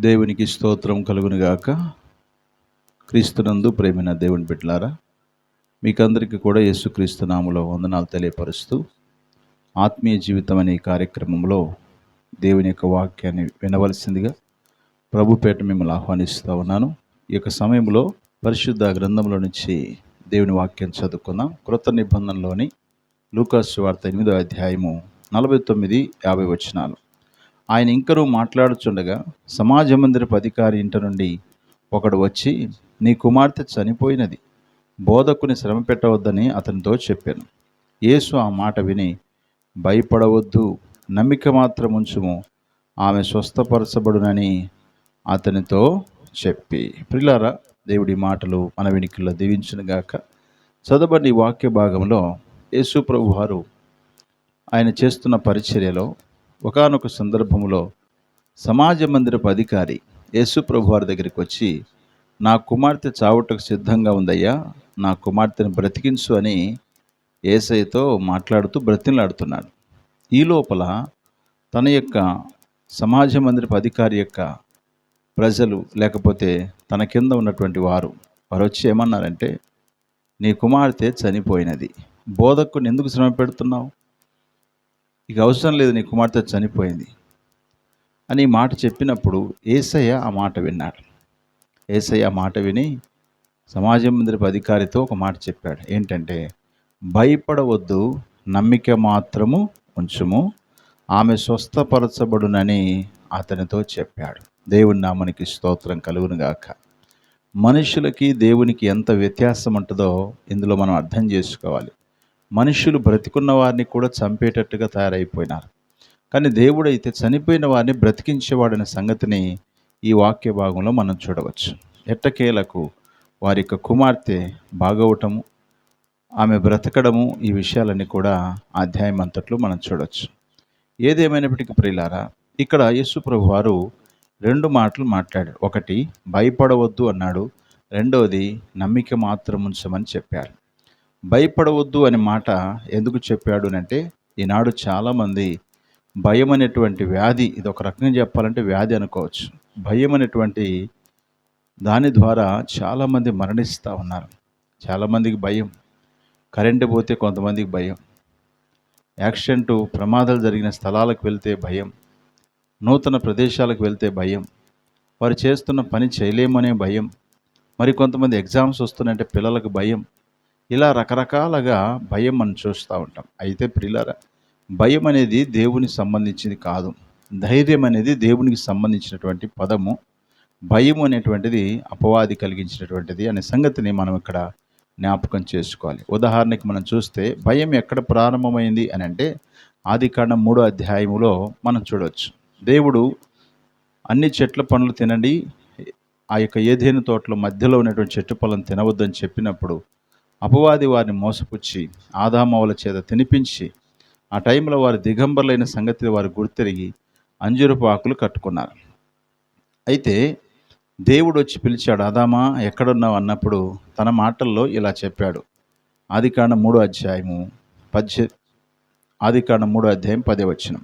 దేవునికి స్తోత్రం కలుగునుగాక. క్రీస్తునందు ప్రేమైన దేవుని బిడ్డలారా మీకందరికీ కూడా యేసుక్రీస్తు నామలో వందనాలు తెలియపరుస్తూ ఆత్మీయ జీవితం అనే కార్యక్రమంలో దేవుని యొక్క వాక్యాన్ని వినవలసిందిగా ప్రభుపేట మిమ్మల్ని ఆహ్వానిస్తూ ఉన్నాను. ఈ యొక్క సమయంలో పరిశుద్ధ గ్రంథంలో నుంచి దేవుని వాక్యం చదువుకుందాం. కృత నిబంధనలోని లూకాసు వార్త ఎనిమిదో అధ్యాయము నలభై తొమ్మిది యాభై వచనాలు. ఆయన ఇంకనూ మాట్లాడుచుండగా సమాజ మందిరపు అధికారి ఇంట నుండి ఒకడు వచ్చి నీ కుమార్తె చనిపోయినది. బోధకుని శ్రమ పెట్టవద్దని అతనితో చెప్పాను. యేసు ఆ మాట విని భయపడవద్దు. నమ్మిక మాత్రం ఉంచుము. ఆమె స్వస్థపరచబడునని అతనితో చెప్పి. ప్రిలారా దేవుడి మాటలు మన వెనుకల్లో దీవించునుగాక చదవబడిన వాక్య భాగంలో యేసు ప్రభు వారు ఆయన చేస్తున్న పరిచర్యలో ఒకానొక సందర్భంలో సమాజ మందిరపు అధికారి యేసు ప్రభు వారి దగ్గరికి వచ్చి నా కుమార్తె చావుటకు సిద్ధంగా ఉందయ్యా నా కుమార్తెను బ్రతికించు అని ఏసైతో మాట్లాడుతూ బ్రతిలాడుతున్నాడు ఈ లోపల తన యొక్క సమాజ మందిరపు అధికారి యొక్క ప్రజలు లేకపోతే తన కింద ఉన్నటువంటి వారు వారు వచ్చి ఏమన్నారంటే నీ కుమార్తె చనిపోయినది. బోధకుని ఎందుకు శ్రమ పెడుతున్నావు ఇక అవసరం లేదు నీ కుమార్తె చనిపోయింది అని మాట చెప్పినప్పుడు ఏసయ్య ఆ మాట విన్నాడు. ఏసయ్య ఆ మాట విని సమాజం మందిరపు అధికారితో ఒక మాట చెప్పాడు. ఏంటంటే భయపడవద్దు నమ్మిక మాత్రము ఉంచుము ఆమె స్వస్థపరచబడునని అతనితో చెప్పాడు. దేవుని నామనికి స్తోత్రం కలుగునుగాక మనుషులకి దేవునికి ఎంత వ్యత్యాసం ఉంటుందో ఇందులో మనం అర్థం చేసుకోవాలి. మనుషులు బ్రతికున్న వారిని కూడా చంపేటట్టుగా తయారైపోయినారు. కానీ దేవుడైతే చనిపోయిన వారిని బ్రతికించేవాడనే సంగతిని ఈ వాక్య భాగంలో మనం చూడవచ్చు. ఎట్టకేలకు వారి యొక్క కుమార్తె బాగవటము ఆమె బ్రతకడము ఈ విషయాలన్నీ కూడా అధ్యాయం అంతట్లో మనం చూడవచ్చు. ఏదేమైనప్పటికీ ప్రియులారా ఇక్కడ యేసు ప్రభు వారు రెండు మాటలు మాట్లాడాడు. ఒకటి భయపడవద్దు అన్నాడు. రెండవది నమ్మిక మాత్రం ఉంచమని చెప్పాడు భయపడవద్దు అనే మాట ఎందుకు చెప్పాడు అంటే ఈనాడు చాలామంది భయం అనేటువంటి వ్యాధి ఇది ఒక రకంగా చెప్పాలంటే వ్యాధి అనుకోవచ్చు. భయం అనేటువంటి దాని ద్వారా చాలామంది మరణిస్తూ ఉన్నారు. చాలామందికి భయం. కరెంటు పోతే కొంతమందికి భయం. యాక్సిడెంటు ప్రమాదాలు జరిగిన స్థలాలకు వెళ్తే భయం. నూతన ప్రదేశాలకు వెళ్తే భయం. వారు చేస్తున్న పని చేయలేమనే భయం. మరి కొంతమంది ఎగ్జామ్స్ వస్తున్నాయంటే పిల్లలకు భయం. ఇలా రకరకాలుగా భయం మనం చూస్తూ ఉంటాం. అయితే ప్రియులారా భయం అనేది దేవునికి సంబంధించింది కాదు. ధైర్యం అనేది దేవునికి సంబంధించినటువంటి పదము. భయం అనేటువంటిది అపవాది కలిగించినటువంటిది అనే సంగతిని మనం ఇక్కడ జ్ఞాపకం చేసుకోవాలి. ఉదాహరణకి మనం చూస్తే భయం ఎక్కడ ప్రారంభమైంది అని అంటే ఆది కాండం మూడో అధ్యాయములో మనం చూడవచ్చు దేవుడు అన్ని చెట్ల పనులు తినండి ఆ యొక్క ఏదేను తోటలో మధ్యలో ఉన్నటువంటి చెట్టు పొలం తినవద్దని చెప్పినప్పుడు అపవాది వారిని మోసపుచ్చి ఆదామవుల చేత తినిపించి ఆ టైంలో వారు దిగంబరులైన సంగతి వారు గుర్తిరిగి అంజురపు ఆకులు కట్టుకున్నారు. అయితే దేవుడు వచ్చి పిలిచాడు ఆదామా ఎక్కడున్నావు? అన్నప్పుడు తన మాటల్లో ఇలా చెప్పాడు. ఆదికాండ మూడో అధ్యాయము పద్దె ఆదికాండ మూడో అధ్యాయం పదే వచ్చినం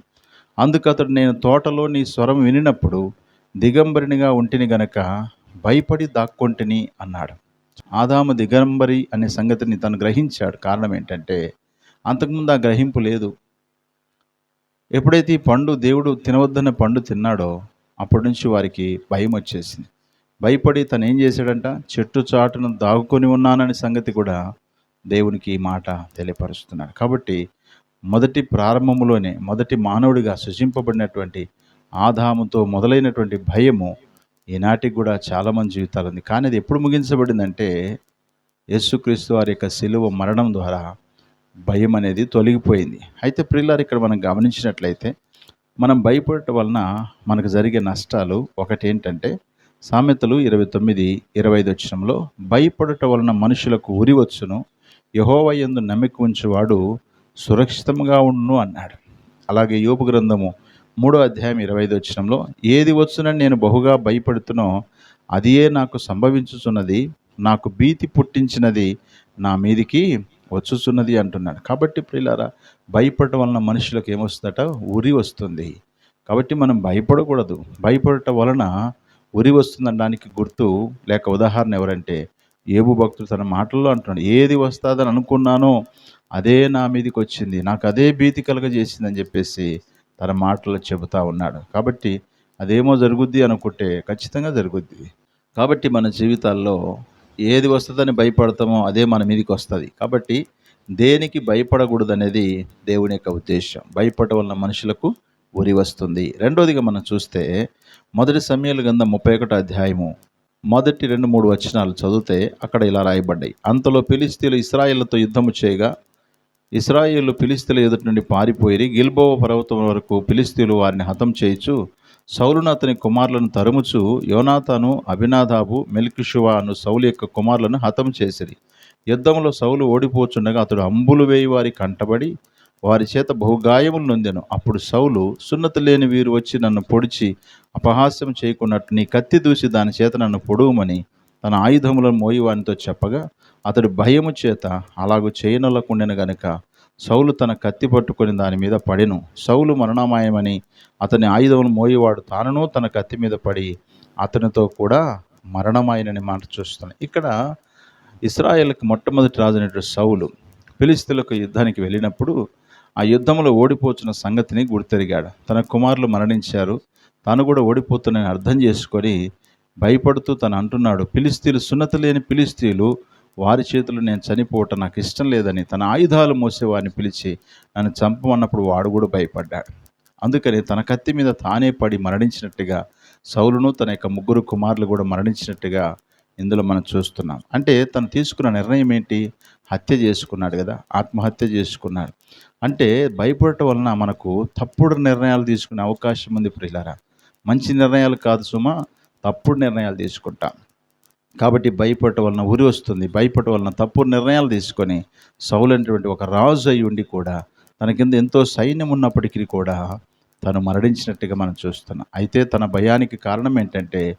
అందుకతడు నేను తోటలో నీ స్వరం వినినప్పుడు దిగంబరినిగా ఉంటిని గనక భయపడి దాక్కొంటిని అన్నాడు. ఆదాము దిగంబరి అనే సంగతిని తను గ్రహించాడు. కారణం ఏంటంటే అంతకుముందు ఆ గ్రహింపు లేదు. ఎప్పుడైతే ఈ పండు దేవుడు తినవద్దన్న పండు తిన్నాడో అప్పటి నుంచి వారికి భయం వచ్చేసింది. భయపడి తను ఏం చేశాడంట? చెట్టు చాటును దాగుకొని ఉన్నాననే సంగతి కూడా దేవునికి ఈ మాట తెలియపరుస్తున్నాడు. కాబట్టి మొదటి ప్రారంభంలోనే మొదటి మానవుడిగా సృజింపబడినటువంటి ఆదాముతో మొదలైనటువంటి భయము ఈనాటికి కూడా చాలామంది జీవితాలు ఉంది. కానీ అది ఎప్పుడు ముగించబడిందంటే యేసుక్రీస్తు వారి యొక్క శిలువ మరణం ద్వారా భయం అనేది తొలగిపోయింది. అయితే ప్రిల్లారు ఇక్కడ మనం గమనించినట్లయితే మనం భయపడటం వలన మనకు జరిగే నష్టాలు ఒకటి ఏంటంటే సామెతలు ఇరవై తొమ్మిది ఇరవై ఐదు వచ్చినంలో భయపడటం వలన మనుషులకు ఉరి వచ్చును యహోవయందు నమ్మిక ఉంచువాడు సురక్షితంగా ఉండును అన్నాడు. అలాగే యోపు గ్రంథము మూడో అధ్యాయం ఇరవై ఐదు వచ్చినంలో ఏది వచ్చునని నేను బహుగా భయపడుతునో అదియే నాకు సంభవించుచున్నది నాకు భీతి పుట్టించినది నా మీదికి వచ్చుచున్నది అంటున్నాడు. కాబట్టి ప్రియులారా భయపడటం వలన మనుషులకు ఏమొస్తుందట? ఉరి వస్తుంది. కాబట్టి మనం భయపడకూడదు. భయపడటం వలన ఉరి వస్తుందనడానికి గుర్తు లేక ఉదాహరణ ఎవరంటే ఏబు భక్తుడు తన మాటల్లో అంటున్నాడు ఏది వస్తుందని అనుకున్నానో అదే నా మీదకి వచ్చింది నాకు అదే భీతి కలగజేసిందని చెప్పేసి తన మాటలు చెబుతా ఉన్నాడు. కాబట్టి అదేమో జరుగుద్ది అనుకుంటే ఖచ్చితంగా జరుగుద్ది. కాబట్టి మన జీవితాల్లో ఏది వస్తుందని భయపడతామో అదే మన మీదకి వస్తుంది. కాబట్టి దేనికి భయపడకూడదు అనేది దేవుని యొక్క ఉద్దేశం భయపడటం వలన మనుషులకు ఉరి వస్తుంది. రెండోదిగా మనం చూస్తే మొదటి సమయాలు కింద ముప్పై ఒకటో అధ్యాయము మొదటి రెండు మూడు వచనాలు చదివితే అక్కడ ఇలా రాయబడ్డాయి. అంతలో పిలిస్తీలు ఇస్రాయేళ్ళతో యుద్ధము చేయగా ఇస్రాయేళ్ళు పిలిస్తీల ఎదుటి నుండి పారిపోయి గిల్బోవ పర్వతం వరకు పిలిస్తీలు వారిని హతం చేయుచు సౌలును అతని కుమారులను తరుముచు యోనాతాను అభినాదాబు మెల్కిషువా అను సౌలు యొక్క కుమారులను హతం చేసిరి. యుద్ధంలో సౌలు ఓడిపోచుండగా అతడు అంబులు వేయి వారి కంటబడి వారి చేత బహుగాయములు నొందెను. అప్పుడు సౌలు సున్నతి లేని వీరు వచ్చి నన్ను పొడిచి అపహాస్యం చేయకున్నట్టు నీ కత్తి దూసి దాని చేత నన్ను పొడువుమని తన ఆయుధములను మోయివానితో చెప్పగా అతడు భయము చేత అలాగూ చేయనొల్లకుండెను గనుక సౌలు తన కత్తి పట్టుకొని దాని మీద పడెను. సౌలు మరణమాయమని అతని ఆయుధములు మోయేవాడు తానును తన కత్తి మీద పడి అతనితో కూడా మరణమాయనని మాట చూస్తాను ఇక్కడ ఇస్రాయేల్కి మొట్టమొదటి రాజైనటువంటి సౌలు ఫిలిస్తీన్లకు యుద్ధానికి వెళ్ళినప్పుడు ఆ యుద్ధంలో ఓడిపోతున్న సంగతిని గుర్తెరిగాడు. తన కుమారులు మరణించారు. తాను కూడా ఓడిపోతున్నానని అర్థం చేసుకొని భయపడుతూ తను అంటున్నాడు పిలిస్తీలు సున్నత లేని పిలిస్తీలు వారి చేతులు నేను చనిపోవటం నాకు ఇష్టం లేదని తన ఆయుధాలు మోసేవారిని పిలిచి నన్ను చంపమన్నప్పుడు వాడు కూడా భయపడ్డాడు. అందుకని తన కత్తి మీద తానే పడి మరణించినట్టుగా సౌలును తన యొక్క ముగ్గురు కుమారులు కూడా మరణించినట్టుగా ఇందులో మనం చూస్తున్నాం. అంటే తను తీసుకున్న నిర్ణయం ఏంటి? హత్య చేసుకున్నాడు కదా ఆత్మహత్య చేసుకున్నాడు. అంటే భయపడటం వలన మనకు తప్పుడు నిర్ణయాలు తీసుకునే అవకాశం ఉంది ప్రియులారా. మంచి నిర్ణయాలు కాదు సుమా తప్పుడు నిర్ణయాలు తీసుకుంటాం. కాబట్టి భయపడటం వలన ఉరి వస్తుంది. భయపడటం వలన తప్పుడు నిర్ణయాలు తీసుకొని సౌలైనటువంటి ఒక రాజు అయి ఉండి కూడా తన కింద ఎంతో సైన్యం ఉన్నప్పటికీ కూడా తను మరణించినట్టుగా మనం చూస్తున్నాం. అయితే తన భయానికి కారణం ఏంటంటే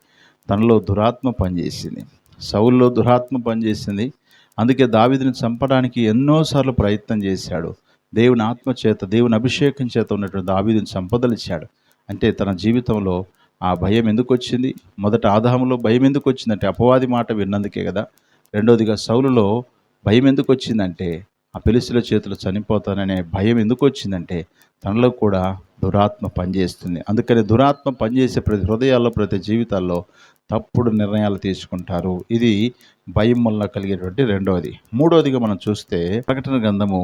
తనలో దురాత్మ పనిచేసింది. సౌల్లో దురాత్మ పనిచేసింది. అందుకే దావిదిని చంపడానికి ఎన్నోసార్లు ప్రయత్నం చేశాడు. దేవుని ఆత్మ చేత దేవుని అభిషేకం చేత ఉన్నటువంటి దావీదుని సంపదలిచ్చాడు అంటే తన జీవితంలో ఆ భయం ఎందుకు వచ్చింది మొదట ఆదాములో భయం ఎందుకు వచ్చిందంటే అపవాది మాట విన్నందుకే కదా. రెండవదిగా సౌలులో భయం ఎందుకు వచ్చిందంటే ఆ పెలిసిల చేతులు చనిపోతాననే భయం ఎందుకు వచ్చిందంటే తనలో కూడా దురాత్మ పనిచేస్తుంది. అందుకని దురాత్మ పనిచేసే ప్రతి హృదయాల్లో ప్రతి జీవితాల్లో తప్పుడు నిర్ణయాలు తీసుకుంటారు. ఇది భయం వల్ల కలిగేటువంటి రెండవది మూడవదిగా మనం చూస్తే ప్రకటన గ్రంథము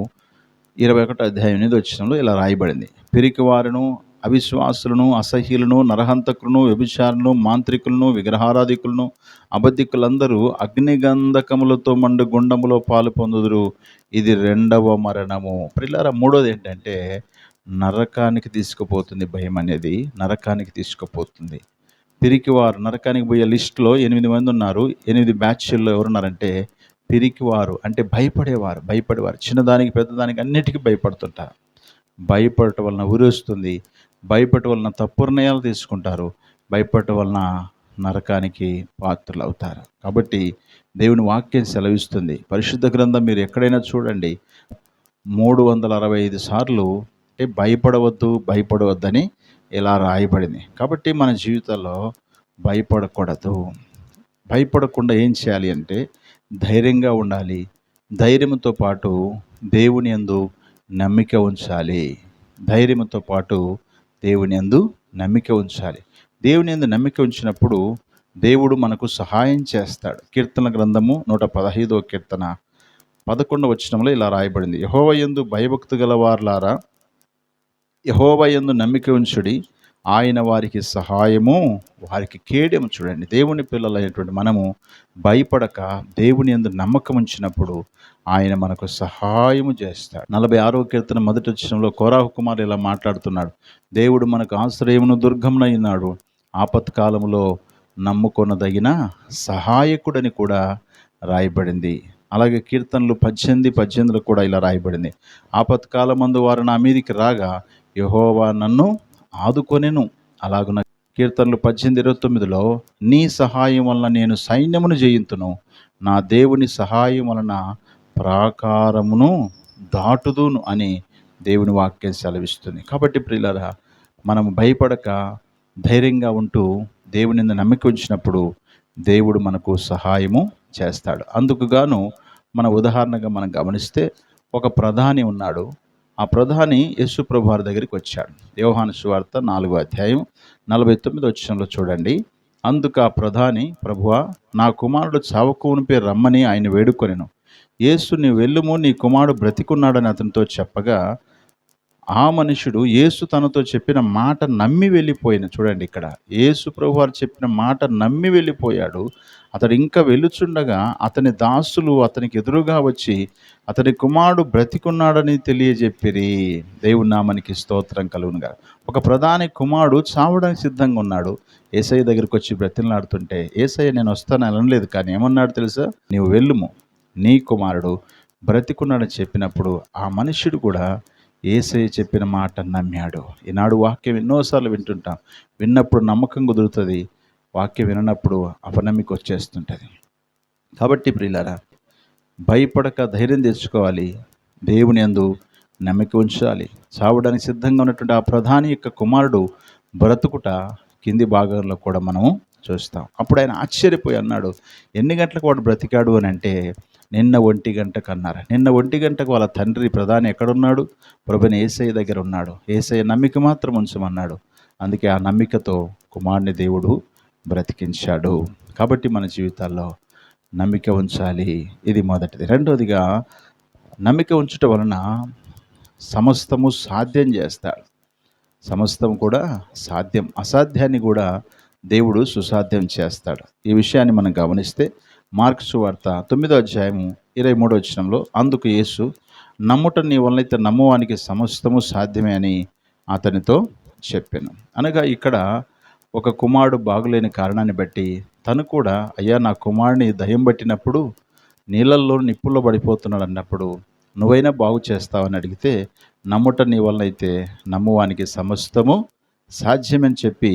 ఇరవై ఒకటో అధ్యాయం ఎనిమిది వచ్చినంలో ఇలా రాయబడింది. పిరికివారును అవిశ్వాసులను అసహ్యులను నరహంతకులను వ్యభిచారులను మాంత్రికులను విగ్రహారాధికులను అబద్ధికులందరూ అగ్నిగంధకములతో మండు గుండములో పాలు పొందుదురు. ఇది రెండవ మరణము. పిల్లల మూడోది ఏంటంటే నరకానికి తీసుకుపోతుంది భయం అనేది నరకానికి తీసుకుపోతుంది. పిరికివారు నరకానికి పోయే లిస్టులో ఎనిమిది మంది ఉన్నారు. ఎనిమిది బ్యాచ్ల్లో ఎవరున్నారంటే పిరికివారు అంటే భయపడేవారు భయపడేవారు. చిన్నదానికి పెద్దదానికి అన్నిటికీ భయపడుతుంటారు. భయపడటం వలన ఉరేస్తుంది. వస్తుంది వలన తప్పు నిర్ణయాలు తీసుకుంటారు. భయపడటం వలన నరకానికి పాత్రలు అవుతారు కాబట్టి దేవుని వాక్యం సెలవిస్తుంది. పరిశుద్ధ గ్రంథం మీరు ఎక్కడైనా చూడండి. మూడు వందల అరవై ఐదు సార్లు అంటే భయపడవద్దు భయపడవద్దని ఇలా రాయబడింది. కాబట్టి మన జీవితంలో భయపడకూడదు. భయపడకుండా ఏం చేయాలి అంటే ధైర్యంగా ఉండాలి. ధైర్యంతో పాటు దేవుని యందు నమ్మిక ఉంచాలి. ధైర్యంతో పాటు దేవుని యందు నమ్మిక ఉంచాలి. దేవుని యందు నమ్మిక ఉంచినప్పుడు దేవుడు మనకు సహాయం చేస్తాడు. కీర్తన గ్రంథము నూట పదహైదో కీర్తన పదకొండు వచనంలో ఇలా రాయబడింది. యహోవయందు భయభక్తు గలవార్లారా యహోవయందు నమ్మిక ఉంచుడి ఆయన వారికి సహాయము వారికి కేడెము చూడండి. దేవుని పిల్లలైనటువంటి మనము భయపడక దేవుని ఎందు నమ్మకం ఉంచినప్పుడు ఆయన మనకు సహాయము చేస్తాడు. నలభై ఆరో కీర్తన మొదటి వచ్చినంలో కోరాహు కుమార్ ఇలా మాట్లాడుతున్నాడు. దేవుడు మనకు ఆశ్రయమును దుర్గమునైనాడు. ఆపత్కాలంలో నమ్ముకొనదగిన సహాయకుడని కూడా రాయబడింది. అలాగే కీర్తనలు పద్దెనిమిది పద్దెనిమిదిలో కూడా ఇలా రాయబడింది. ఆపత్కాలమందు వారు నా మీదికి రాగా యహోవా నన్ను ఆదుకొనెను. అలాగున కీర్తనలు పద్దెనిమిది ఇరవై తొమ్మిదిలో నీ సహాయం వలన నేను సైన్యమును జయింతును. నా దేవుని సహాయం వలన ప్రాకారమును దాటుదును అని దేవుని వాక్యం సెలవిస్తుంది. కాబట్టి ప్రియులరా మనం భయపడక ధైర్యంగా ఉంటూ దేవుని నమ్మిక ఉంచినప్పుడు దేవుడు మనకు సహాయము చేస్తాడు. అందుకు గాను మన ఉదాహరణగా మనం గమనిస్తే ఒక ప్రధాని ఉన్నాడు. ఆ ప్రధాని యేసు వారి దగ్గరికి వచ్చాడు. యోహాను సువార్త నాలుగో అధ్యాయం నలభై తొమ్మిది వచ్చంలో చూడండి. అందుకు ఆ ప్రధాని ప్రభువా నా కుమారుడు చావకునిపై రమ్మని ఆయన వేడుకొనెను. యేసు నీ వెళ్ళుము నీ కుమారుడు బ్రతికున్నాడని అతనితో చెప్పగా ఆ మనుషుడు యేసు తనతో చెప్పిన మాట నమ్మి వెళ్ళిపోయిన చూడండి ఇక్కడ యేసు ప్రభు వారు చెప్పిన మాట నమ్మి వెళ్ళిపోయాడు. అతడు ఇంకా వెలుచుండగా అతని దాసులు అతనికి ఎదురుగా వచ్చి అతని కుమారుడు బ్రతికున్నాడని తెలియజెప్పిరి. దేవుని నామానికి స్తోత్రం కలుగునుగా. ఒక ప్రధాని కుమారుడు చావడానికి సిద్ధంగా ఉన్నాడు. ఏసయ్య దగ్గరికి వచ్చి బ్రతిలాడుతుంటే ఏసయ్య నేను వస్తాను అనలేదు కానీ ఏమన్నాడు తెలుసా? నీవు వెళ్ళుము. నీ కుమారుడు బ్రతికున్నాడని చెప్పినప్పుడు ఆ మనుష్యుడు కూడా ఏసయ్య చెప్పిన మాట నమ్మాడు. ఈనాడు వాక్యం ఎన్నోసార్లు వింటుంటాం. విన్నప్పుడు నమ్మకం కుదురుతుంది. వాక్యం విననప్పుడు అపనమ్మిక వచ్చేస్తుంటుంది. కాబట్టి ప్రియులారా భయపడక ధైర్యం తెచ్చుకోవాలి. దేవుని అందు నమ్మిక ఉంచాలి. చావడానికి సిద్ధంగా ఉన్నటువంటి ఆ ప్రధాని యొక్క కుమారుడు బ్రతుకుట కింది భాగంలో కూడా మనము చూస్తాం. అప్పుడు ఆయన ఆశ్చర్యపోయి అన్నాడు ఎన్ని గంటలకు వాడు బ్రతికాడు అని అంటే నిన్న ఒంటి గంటకు అన్నారు. నిన్న ఒంటి గంటకు వాళ్ళ తండ్రి ప్రధాని ఎక్కడున్నాడు? ప్రభుని ఏసయ్య దగ్గర ఉన్నాడు. ఏసయ్య నమ్మిక మాత్రం ఉంచమన్నాడు. అందుకే ఆ నమ్మికతో కుమారుని దేవుడు బ్రతికించాడు. కాబట్టి మన జీవితాల్లో నమ్మిక ఉంచాలి. ఇది మొదటిది. రెండోదిగా నమ్మిక ఉంచటం వలన సమస్తము సాధ్యం చేస్తాడు. సమస్తం కూడా సాధ్యం. అసాధ్యాన్ని కూడా దేవుడు సుసాధ్యం చేస్తాడు. ఈ విషయాన్ని మనం గమనిస్తే మార్క్స్ వార్త తొమ్మిదో అధ్యాయము ఇరవై మూడో వచ్చినంలో అందుకు యేసు నమ్ముట నీ వలనైతే నమ్మువానికి సమస్తము సాధ్యమే అని అతనితో చెప్పాను. అనగా ఇక్కడ ఒక కుమారుడు బాగులేని కారణాన్ని బట్టి తను కూడా అయ్యా నా కుమారుని దయ్యం పట్టినప్పుడు నీళ్ళల్లో నిప్పుల్లో పడిపోతున్నాడు అన్నప్పుడు నువ్వైనా బాగు చేస్తావని అడిగితే నమ్ముట నీ వలనైతే నమ్మువానికి సమస్తము సాధ్యమని చెప్పి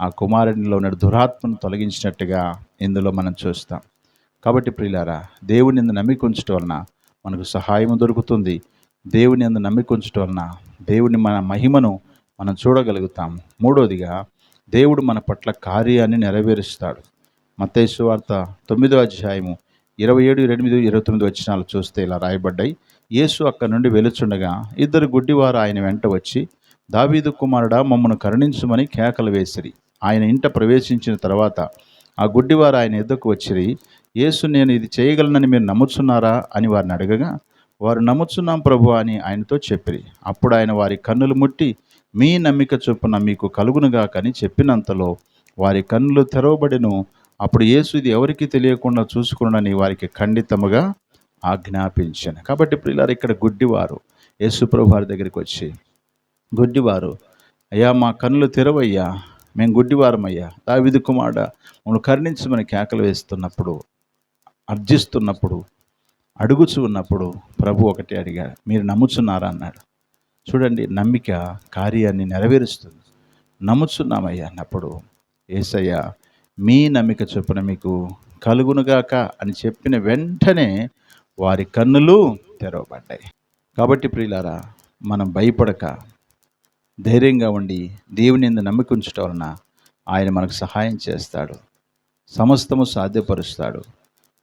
ఆ కుమారునిలో ఉన్న దురాత్మను తొలగించినట్టుగా ఇందులో మనం చూస్తాం. కాబట్టి ప్రియులారా దేవుని ఎందు నమ్మిక ఉంచటం వలన మనకు సహాయం దొరుకుతుంది. దేవుని ఎందు నమ్మిక ఉంచటం వలన దేవుని మన మహిమను మనం చూడగలుగుతాం. మూడోదిగా దేవుడు మన పట్ల కార్యాన్ని నెరవేరుస్తాడు. మత్తేసు వార్త తొమ్మిదో అధ్యాయము ఇరవై ఏడు ఎనిమిది ఇరవై తొమ్మిది వచ్చినాలు చూస్తే ఇలా రాయబడ్డాయి. యేసు అక్కడి నుండి వెలుచుండగా ఇద్దరు గుడ్డివారు ఆయన వెంట వచ్చి దావీదు కుమారుడా మమ్మను కరుణించుమని కేకలు వేసిరి. ఆయన ఇంట ప్రవేశించిన తర్వాత ఆ గుడ్డివారు ఆయన ఎద్దకు వచ్చిరి. యేసు నేను ఇది చేయగలనని మీరు నమ్ముచున్నారా? అని వారిని అడగగా వారు నమ్ముచున్నాం ప్రభు అని ఆయనతో చెప్పిరి. అప్పుడు ఆయన వారి కన్నులు ముట్టి మీ నమ్మిక చొప్పున మీకు కలుగునుగా కని చెప్పినంతలో వారి కన్నులు తెరవబడిను. అప్పుడు యేసు ఇది ఎవరికి తెలియకుండా చూసుకున్నని వారికి ఖండితముగా ఆజ్ఞాపించాను. కాబట్టి ప్రియులారు ఇక్కడ గుడ్డివారు యేసు ప్రభు వారి దగ్గరికి వచ్చి గుడ్డివారు అయ్యా మా కన్నులు తెరవయ్యా మేము గుడ్డివారమయ్యా దావిది కుమారుడ మమ్మల్ని కరుణించమని కేకలు వేస్తున్నప్పుడు అర్జిస్తున్నప్పుడు అడుగుచు ఉన్నప్పుడు ప్రభు ఒకటి అడిగాడు మీరు నమ్ముచున్నారా అన్నాడు. చూడండి నమ్మిక కార్యాన్ని నెరవేరుస్తుంది. నమ్ముచున్నామయ్యా అన్నప్పుడు ఏసయ్య మీ నమ్మిక చొప్పున మీకు కలుగునుగాక అని చెప్పిన వెంటనే వారి కన్నులు తెరవబడ్డాయి. కాబట్టి ప్రియులారా మనం భయపడక ధైర్యంగా ఉండి దేవుని ఎందు నమ్మిక ఉంచటం వలన ఆయన మనకు సహాయం చేస్తాడు సమస్తము సాధ్యపరుస్తాడు.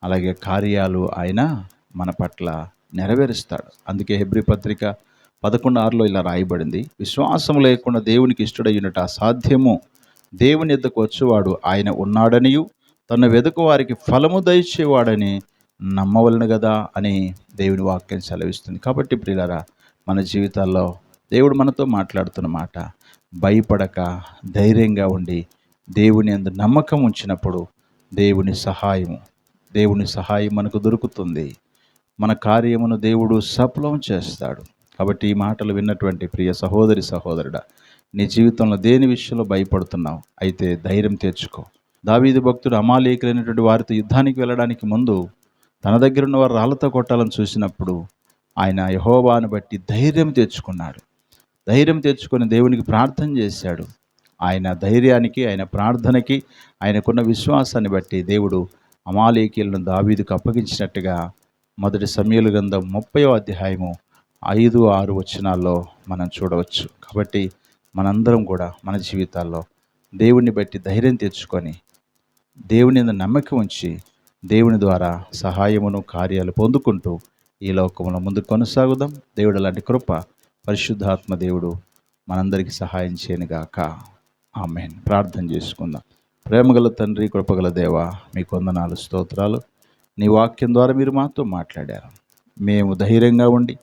అలాగే కార్యాలు ఆయన మన పట్ల నెరవేరుస్తాడు. అందుకే హెబ్రి పత్రిక పదకొండు ఆరులో ఇలా రాయబడింది. విశ్వాసం లేకుండా దేవునికి ఇష్టడయ్యున్నట అసాధ్యము. దేవుని ఎద్దకు వచ్చేవాడు ఆయన ఉన్నాడనియు తన వెదకు వారికి ఫలము దయచేవాడని నమ్మవలను కదా అని దేవుని వాక్యం సెలవిస్తుంది. కాబట్టి ప్రియులరా మన జీవితాల్లో దేవుడు మనతో మాట్లాడుతున్న మాట భయపడక ధైర్యంగా ఉండి దేవుని అందు నమ్మకం ఉంచినప్పుడు దేవుని సహాయము దేవుని సహాయం మనకు దొరుకుతుంది. మన కార్యమును దేవుడు సఫలం చేస్తాడు. కాబట్టి ఈ మాటలు విన్నటువంటి ప్రియ సహోదరి సహోదరుడా నీ జీవితంలో దేని విషయంలో భయపడుతున్నావు? అయితే ధైర్యం తెచ్చుకో. దావీదు భక్తుడు అమాలేకులైనటువంటి వారితో యుద్ధానికి వెళ్ళడానికి ముందు తన దగ్గర ఉన్న వారు రాళ్ళతో కొట్టాలని చూసినప్పుడు ఆయన యహోవాను బట్టి ధైర్యం తెచ్చుకున్నాడు. ధైర్యం తెచ్చుకొని దేవునికి ప్రార్థన చేశాడు. ఆయన ధైర్యానికి ఆయన ప్రార్థనకి ఆయనకున్న విశ్వాసాన్ని బట్టి దేవుడు అమాలేకీలను దావీదుకు అప్పగించినట్టుగా మొదటి సమయలు గంధం ముప్పయో అధ్యాయము ఐదు ఆరు వచనాల్లో మనం చూడవచ్చు. కాబట్టి మనందరం కూడా మన జీవితాల్లో దేవుణ్ణి బట్టి ధైర్యం తెచ్చుకొని దేవుని నమ్మకం ఉంచి దేవుని ద్వారా సహాయమును కార్యాలు పొందుకుంటూ ఈ లోకంలో ముందు కొనసాగుదాం. దేవుడు అలాంటి కృప పరిశుద్ధాత్మ దేవుడు మనందరికీ సహాయం చేయనుగాక. ఆమెన్. ప్రార్థన చేసుకుందాం. ప్రేమగల తండ్రి కృపగల దేవ మీ వందనాలు స్తోత్రాలు. నీ వాక్యం ద్వారా మీరు మాతో మాట్లాడారు. మేము ధైర్యంగా ఉండి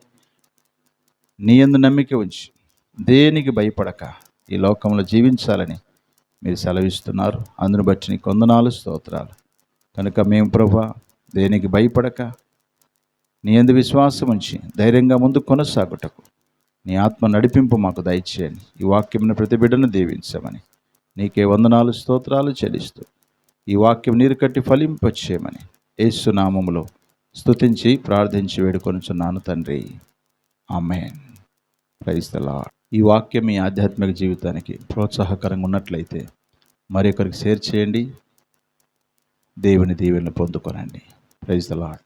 నీ యందు నమ్మిక ఉంచి దేనికి భయపడక ఈ లోకంలో జీవించాలని మీరు సెలవిస్తున్నారు. అందును బట్టి నీ వందనాలు స్తోత్రాలు. కనుక మేము ప్రభా దేనికి భయపడక నీ ఎందు విశ్వాసం ఉంచి ధైర్యంగా ముందు కొనసాగుటకు నీ ఆత్మ నడిపింపు మాకు దయచేయండి. ఈ వాక్యమును ప్రతి బిడ్డను దీవించమని నీకే వందనాలు స్తోత్రాలు చెల్లిస్తూ ఈ వాక్యం నీరు కట్టి ఫలింపచేయమని ఏసునామములో స్తుతించి ప్రార్థించి వేడుకొనుచున్నాను తండ్రి. ఆమెన్. క్రైస్తలా ఈ వాక్యం మీ ఆధ్యాత్మిక జీవితానికి ప్రోత్సాహకరంగా ఉన్నట్లయితే మరొకరికి షేర్ చేయండి. దేవుని దీవెనలు పొందుకోనండి. Praise the lord